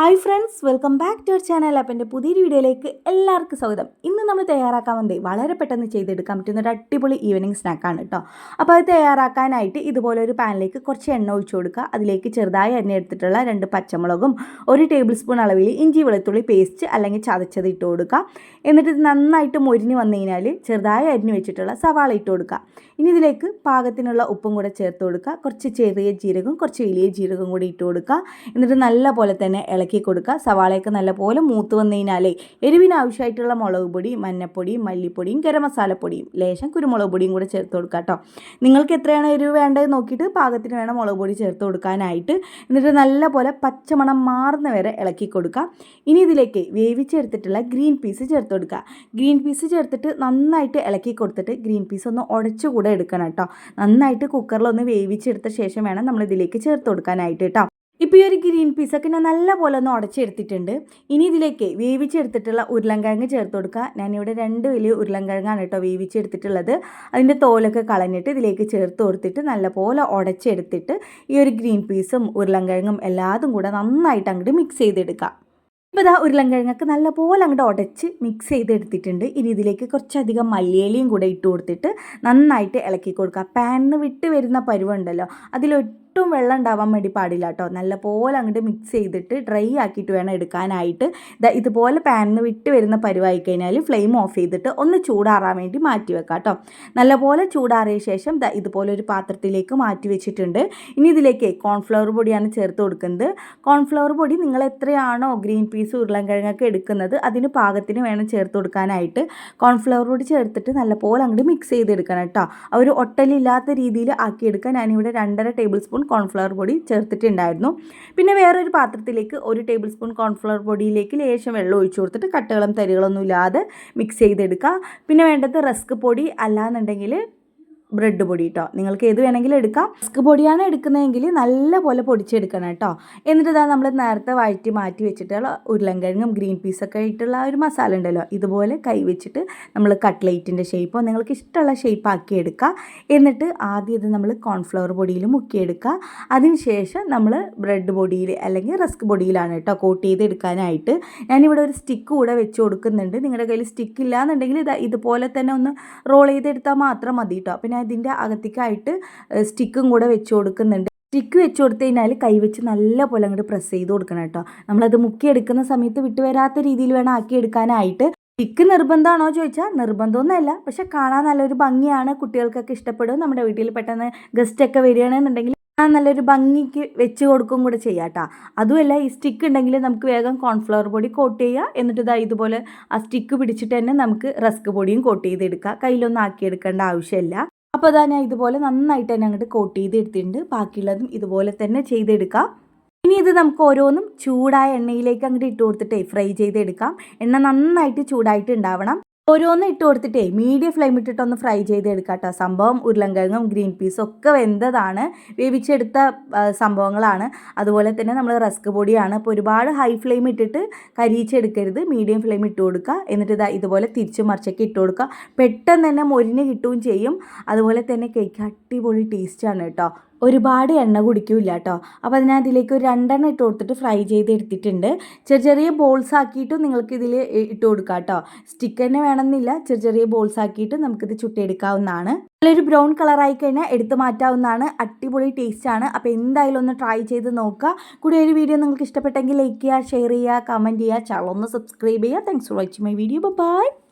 Hi friends welcome back to our channel അപ്പം എന്റെ പുതിയൊരു വീഡിയോയിലേക്ക് എല്ലാവർക്കും സ്വാഗതം. ഇന്ന് നമ്മൾ തയ്യാറാക്കാൻ വന്നേ വളരെ പെട്ടെന്ന് ചെയ്തെടുക്കാൻ പറ്റുന്ന ഒരു അടിപൊളി ഈവനിങ് സ്നാക്കാണ് കേട്ടോ അപ്പോൾ അത് തയ്യാറാക്കാനായിട്ട് ഇതുപോലെ ഒരു പാനിലേക്ക് കുറച്ച് എണ്ണ ഒഴിച്ചു കൊടുക്കുക. അതിലേക്ക് ചെറുതായി എണ്ണ എടുത്തിട്ടുള്ള രണ്ട് പച്ചമുളകും ഒരു ടേബിൾ സ്പൂൺ അളവിൽ ഇഞ്ചി വെളുത്തുള്ളി പേസ്റ്റ് അല്ലെങ്കിൽ ചതച്ചത് ഇട്ട് കൊടുക്കുക. എന്നിട്ട് ഇത് നന്നായിട്ട് മൊരിഞ്ഞ് വന്നു കഴിഞ്ഞാൽ ചെറുതായി അരിഞ്ഞ് വെച്ചിട്ടുള്ള സവാള ഇട്ട് കൊടുക്കുക. ഇനി ഇതിലേക്ക് പാകത്തിനുള്ള ഉപ്പും കൂടെ ചേർത്ത് കൊടുക്കുക. കുറച്ച് ചെറിയ ജീരകം കുറച്ച് വലിയ ജീരകം കൂടി ഇട്ട് കൊടുക്കുക. എന്നിട്ട് നല്ല പോലെ തന്നെ ഇളക്കി കൊടുക്കുക. സവാളയൊക്കെ നല്ലപോലെ മൂത്ത് വന്നു കഴിഞ്ഞാലേ എരിവിന് ആവശ്യമായിട്ടുള്ള മുളക് പൊടി മഞ്ഞപ്പൊടിയും മല്ലിപ്പൊടിയും ഗരം മസാലപ്പൊടിയും ലേശം കുരുമുളക് പൊടിയും കൂടെ ചേർത്ത് കൊടുക്കുക കേട്ടോ. നിങ്ങൾക്ക് എത്രയാണ് എരിവ് വേണ്ടത് നോക്കിയിട്ട് പാകത്തിന് വേണം മുളക് പൊടി ചേർത്ത് കൊടുക്കാനായിട്ട്. എന്നിട്ട് നല്ലപോലെ പച്ചമണം മാറുന്ന വരെ ഇളക്കി കൊടുക്കുക. ഇനി ഇതിലേക്ക് വേവിച്ചെടുത്തിട്ടുള്ള ഗ്രീൻ പീസ് ചേർത്ത് കൊടുക്കുക. ഗ്രീൻ പീസ് ചേർത്തിട്ട് നന്നായിട്ട് ഇളക്കി കൊടുത്തിട്ട് ഗ്രീൻ പീസ് ഒന്ന് ഉടച്ചു കൂടെ എടുക്കണം കേട്ടോ. നന്നായിട്ട് കുക്കറിലൊന്ന് വേവിച്ചെടുത്ത ശേഷം വേണം നമ്മൾ ഇതിലേക്ക് ചേർത്ത് കൊടുക്കാനായിട്ട് കേട്ടോ. ഇപ്പോൾ ഈ ഒരു ഗ്രീൻ പീസൊക്കെ ഞാൻ നല്ലപോലെ ഒന്ന് ഉടച്ചെടുത്തിട്ടുണ്ട്. ഇനി ഇതിലേക്ക് വേവിച്ചെടുത്തിട്ടുള്ള ഉരുളൻകിഴങ്ങ് ചേർത്ത് കൊടുക്കുക. ഞാനിവിടെ രണ്ട് വലിയ ഉരുളൻകിഴങ്ങാണ് കേട്ടോ വേവിച്ചെടുത്തിട്ടുള്ളത്. അതിന്റെ തോലൊക്കെ കളഞ്ഞിട്ട് ഇതിലേക്ക് ചേർത്ത് കൊടുത്തിട്ട് നല്ലപോലെ ഉടച്ചെടുത്തിട്ട് ഈ ഒരു ഗ്രീൻ പീസും ഉരുളൻകിഴങ്ങും എല്ലാതും കൂടെ നന്നായിട്ട് അങ്ങോട്ട് മിക്സ് ചെയ്തെടുക്കുക. ഇപ്പോൾ ഇതാ ഉരുളൻകിഴങ്ങൊക്കെ നല്ലപോലെ അങ്ങോട്ട് ഉടച്ച് മിക്സ് ചെയ്തെടുത്തിട്ടുണ്ട്. ഇനി ഇതിലേക്ക് കുറച്ചധികം മല്ലിയിലയും കൂടെ ഇട്ട് കൊടുത്തിട്ട് നന്നായിട്ട് ഇളക്കി കൊടുക്കുക. പാനിന് വിട്ട് വരുന്ന പരുവുണ്ടല്ലോ അതിലൊട്ടും വെള്ളം ഉണ്ടാവാൻ വേണ്ടി പാടില്ല കേട്ടോ നല്ലപോലെ അങ്ങോട്ട് മിക്സ് ചെയ്തിട്ട് ഡ്രൈ ആക്കിയിട്ട് വേണം എടുക്കാനായിട്ട്. ഇതാ ഇതുപോലെ പാനിന്ന് വിട്ട് വരുന്ന പരുവായി കഴിഞ്ഞാൽ ഫ്ലെയിം ഓഫ് ചെയ്തിട്ട് ഒന്ന് ചൂടാറാൻ വേണ്ടി മാറ്റി വെക്കാം കേട്ടോ നല്ലപോലെ ചൂടാറിയ ശേഷം ഇതുപോലെ ഒരു പാത്രത്തിലേക്ക് മാറ്റി വെച്ചിട്ടുണ്ട്. ഇനി ഇതിലേക്ക് കോൺഫ്ലവർ പൊടിയാണ് ചേർത്ത് കൊടുക്കുന്നത്. കോൺഫ്ലവർ പൊടി നിങ്ങൾ എത്രയാണോ ഗ്രീൻ പീസ് ഉരുളൻകിഴങ്ങൊക്കെ എടുക്കുന്നത് അതിന് പാകത്തിന് വേണം ചേർത്ത് കൊടുക്കാനായിട്ട്. കോൺഫ്ലവർ പൊടി ചേർത്തിട്ട് നല്ലപോലെ അങ്ങോട്ട് മിക്സ് ചെയ്തെടുക്കണം കേട്ടോ ഒരു ഒട്ടലില്ലാത്ത രീതിയിൽ ആക്കിയെടുക്കാൻ ഞാനിവിടെ രണ്ടര ടേബിൾ സ്പൂൺ കോൺഫ്ലവർ പൊടി ചേർത്തിട്ടുണ്ടായിരുന്നു. പിന്നെ വേറൊരു പാത്രത്തിലേക്ക് ഒരു ടേബിൾ സ്പൂൺ കോൺഫ്ലവർ പൊടിയിലേക്ക് ലേശം വെള്ളം ഒഴിച്ചു കൊടുത്തിട്ട് കട്ടകളും തരികളൊന്നും ഇല്ലാതെ മിക്സ് ചെയ്തെടുക്കുക. പിന്നെ വേണ്ടത് റസ്ക് പൊടി. അല്ലാന്നുണ്ടെങ്കിൽ ബ്രെഡ് പൊടി കേട്ടോ നിങ്ങൾക്ക് ഏത് വേണമെങ്കിലും എടുക്കാം. റസ്ക് പൊടിയാണ് എടുക്കുന്നതെങ്കിൽ നല്ല പോലെ പൊടിച്ചെടുക്കണം കേട്ടോ എന്നിട്ട് ഇതാ നമ്മൾ നേരത്തെ വഴറ്റി മാറ്റി വെച്ചിട്ടുള്ള ഉരുളൻകിഴങ്ങും ഗ്രീൻ പീസൊക്കെ ആയിട്ടുള്ള ഒരു മസാല ഉണ്ടല്ലോ. ഇതുപോലെ കൈ വെച്ചിട്ട് നമ്മൾ കട്ട്ലേറ്റിന്റെ ഷേപ്പോ നിങ്ങൾക്ക് ഇഷ്ടമുള്ള ഷേപ്പ് ആക്കി എടുക്കുക എന്നിട്ട് ആദ്യം ഇത് നമ്മൾ കോൺഫ്ലവർ പൊടിയിൽ മുക്കിയെടുക്കുക. അതിനുശേഷം നമ്മൾ ബ്രെഡ് പൊടിയിൽ അല്ലെങ്കിൽ റസ്ക് പൊടിയിലാണ് കേട്ടോ കോട്ട് ചെയ്ത് എടുക്കാനായിട്ട് ഞാനിവിടെ ഒരു സ്റ്റിക്ക് കൂടെ വെച്ച് കൊടുക്കുന്നുണ്ട്. നിങ്ങളുടെ കയ്യിൽ സ്റ്റിക്ക് ഇല്ല എന്നുണ്ടെങ്കിൽ ഇത് ഇതുപോലെ തന്നെ ഒന്ന് റോൾ ചെയ്തെടുത്താൽ മാത്രം മതി കേട്ടോ പിന്നെ ഇതിന്റെ അകത്തേക്കായിട്ട് സ്റ്റിക്കും കൂടെ വെച്ച് കൊടുക്കുന്നുണ്ട്. സ്റ്റിക്ക് വെച്ച് കൊടുത്തു കഴിഞ്ഞാൽ കൈവച്ച് നല്ല പോലെ അങ്ങോട്ട് പ്രസ് ചെയ്ത് കൊടുക്കണം കേട്ടോ. നമ്മളത് മുക്കിയെടുക്കുന്ന സമയത്ത് വിട്ടുവരാത്ത രീതിയിൽ വേണം ആക്കി എടുക്കാനായിട്ട്. സ്റ്റിക്ക് നിർബന്ധമാണോ ചോദിച്ചാൽ നിർബന്ധമൊന്നുമല്ല. പക്ഷെ കാണാൻ നല്ലൊരു ഭംഗിയാണ്. കുട്ടികൾക്കൊക്കെ ഇഷ്ടപ്പെടും. നമ്മുടെ വീട്ടിൽ പെട്ടെന്ന് ഗസ്റ്റൊക്കെ വരികയാണെന്നുണ്ടെങ്കിൽ നല്ലൊരു ഭംഗിക്ക് വെച്ച് കൊടുക്കും കൂടെ ചെയ്യാം കേട്ടോ. അതുമല്ല ഈ സ്റ്റിക്ക് ഉണ്ടെങ്കിൽ നമുക്ക് വേഗം കോൺഫ്ലവർ പൊടി കോട്ട് ചെയ്യുക. എന്നിട്ട് ഇതാ ഇതുപോലെ ആ സ്റ്റിക്ക് പിടിച്ചിട്ട് തന്നെ നമുക്ക് റസ്ക് പൊടിയും കോട്ട് ചെയ്തെടുക്കുക കയ്യിലൊന്നും ആക്കിയെടുക്കേണ്ട ആവശ്യമില്ല. അപ്പോൾ അതാ ഞാൻ ഇതുപോലെ നന്നായിട്ട് തന്നെ അങ്ങോട്ട് കോട്ട് ചെയ്ത് എടുത്തിട്ടുണ്ട്. ബാക്കിയുള്ളതും ഇതുപോലെ തന്നെ ചെയ്തെടുക്കാം. ഇനി ഇത് നമുക്ക് ഓരോന്നും ചൂടായ എണ്ണയിലേക്ക് അങ്ങോട്ട് ഇട്ട് കൊടുത്തിട്ടേ ഫ്രൈ ചെയ്തെടുക്കാം. എണ്ണ നന്നായിട്ട് ചൂടായിട്ട് ഉണ്ടാവണം. ഓരോന്ന് ഇട്ട് കൊടുത്തിട്ടേ മീഡിയം ഫ്ലെയിം ഇട്ടിട്ടൊന്ന് ഫ്രൈ ചെയ്തെടുക്കാം കേട്ടോ സംഭവം ഉരുളൻകിഴങ്ങും ഗ്രീൻ പീസും ഒക്കെ വെന്തതാണ്. വേവിച്ചെടുത്ത സംഭവങ്ങളാണ്. അതുപോലെ തന്നെ നമ്മൾ റസ്ക് പൊടിയാണ്. അപ്പോൾ ഒരുപാട് ഹൈ ഫ്ലെയിം ഇട്ടിട്ട് കരിയിച്ചെടുക്കരുത്. മീഡിയം ഫ്ലെയിം ഇട്ട് കൊടുക്കുക എന്നിട്ട് ഇതാ ഇതുപോലെ തിരിച്ച് മറിച്ചൊക്കെ ഇട്ട് കൊടുക്കുക പെട്ടെന്ന് തന്നെ മൊരിഞ്ഞ് കിട്ടുകയും ചെയ്യും. അതുപോലെ തന്നെ കേക്ക് അടിപൊളി ടേസ്റ്റാണ് കേട്ടോ. ഒരുപാട് എണ്ണ കുടിക്കില്ല കേട്ടോ അപ്പോൾ അതിന് അതിലേക്ക് ഒരു രണ്ടെണ്ണം ഇട്ട് കൊടുത്തിട്ട് ഫ്രൈ ചെയ്ത് എടുത്തിട്ടുണ്ട് ചെറിയ ചെറിയ ബോൾസ് ആക്കിയിട്ടും നിങ്ങൾക്ക് ഇതിൽ ഇട്ട് കൊടുക്കാം കേട്ടോ സ്റ്റിക്ക് തന്നെ വേണമെന്നില്ല. ചെറിയ ചെറിയ ബോൾസ് ആക്കിയിട്ട് നമുക്കിത് ചുട്ടിയെടുക്കാവുന്നതാണ് നല്ലൊരു ബ്രൗൺ കളറായി കഴിഞ്ഞാൽ എടുത്ത് മാറ്റാവുന്നതാണ്. അടിപൊളി ആണ്. അപ്പോൾ എന്തായാലും ഒന്ന് ട്രൈ ചെയ്ത് നോക്കുക. കൂടി ഒരു വീഡിയോ നിങ്ങൾക്ക് ഇഷ്ടപ്പെട്ടെങ്കിൽ ലൈക്ക് ചെയ്യുക ഷെയർ ചെയ്യുക കമന്റ് ചെയ്യുക. ചാനൽ ഒന്ന് സബ്സ്ക്രൈബ് ചെയ്യുക. Thanks for watching my video bye